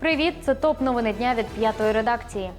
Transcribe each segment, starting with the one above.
Привіт, це топ новини дня від п'ятої редакції.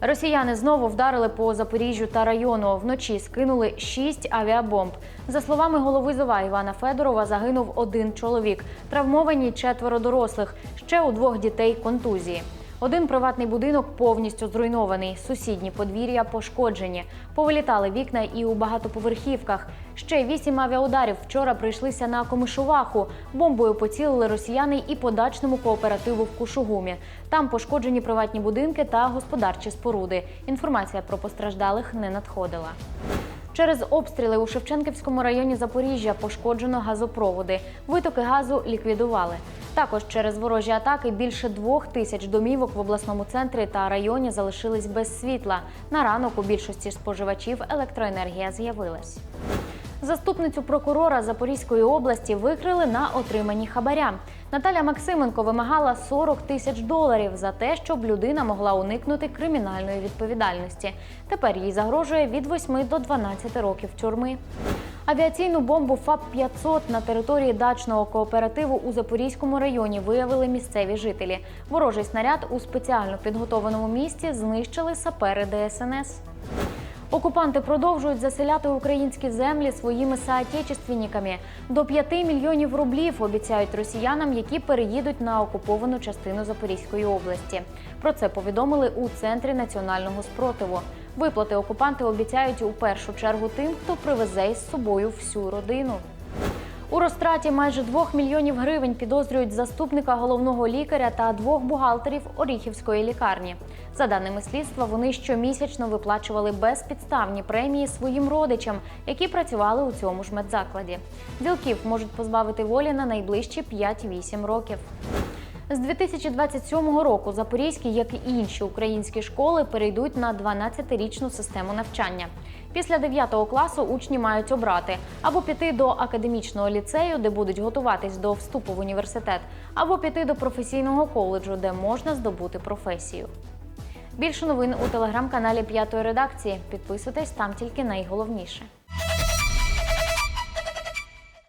Росіяни знову вдарили по Запоріжжю та району. Вночі скинули шість авіабомб. За словами голови ЗОВА Івана Федорова, загинув один чоловік. Травмовані четверо дорослих. Ще у двох дітей контузії. Один приватний будинок повністю зруйнований. Сусідні подвір'я пошкоджені. Повилітали вікна і у багатоповерхівках. Ще вісім авіаударів вчора прийшлися на Комишуваху. Бомбою поцілили росіяни і по дачному кооперативу в Кушугумі. Там пошкоджені приватні будинки та господарчі споруди. Інформація про постраждалих не надходила. Через обстріли у Шевченківському районі Запоріжжя пошкоджено газопроводи. Витоки газу ліквідували. Також через ворожі атаки більше двох тисяч домівок в обласному центрі та районі залишились без світла. На ранок у більшості споживачів електроенергія з'явилась. Заступницю прокурора Запорізької області викрили на отриманні хабаря. Наталя Максименко вимагала 40 тисяч доларів за те, щоб людина могла уникнути кримінальної відповідальності. Тепер їй загрожує від 8 до 12 років тюрми. Авіаційну бомбу ФАП-500 на території дачного кооперативу у Запорізькому районі виявили місцеві жителі. Ворожий снаряд у спеціально підготованому місці знищили сапери ДСНС. Окупанти продовжують заселяти українські землі своїми соотечественниками. До 5 мільйонів рублів обіцяють росіянам, які переїдуть на окуповану частину Запорізької області. Про це повідомили у центрі національного спротиву. Виплати окупанти обіцяють у першу чергу тим, хто привезе із собою всю родину. У розтраті майже 2 мільйонів гривень підозрюють заступника головного лікаря та двох бухгалтерів Оріхівської лікарні. За даними слідства, вони щомісячно виплачували безпідставні премії своїм родичам, які працювали у цьому ж медзакладі. Ділків можуть позбавити волі на найближчі 5-8 років. З 2027 року Запорізькі, як і інші українські школи, перейдуть на 12-річну систему навчання. Після 9 класу учні мають обрати або піти до академічного ліцею, де будуть готуватись до вступу в університет, або піти до професійного коледжу, де можна здобути професію. Більше новин у телеграм-каналі П'ятої редакції. Підписуйтесь там тільки найголовніше.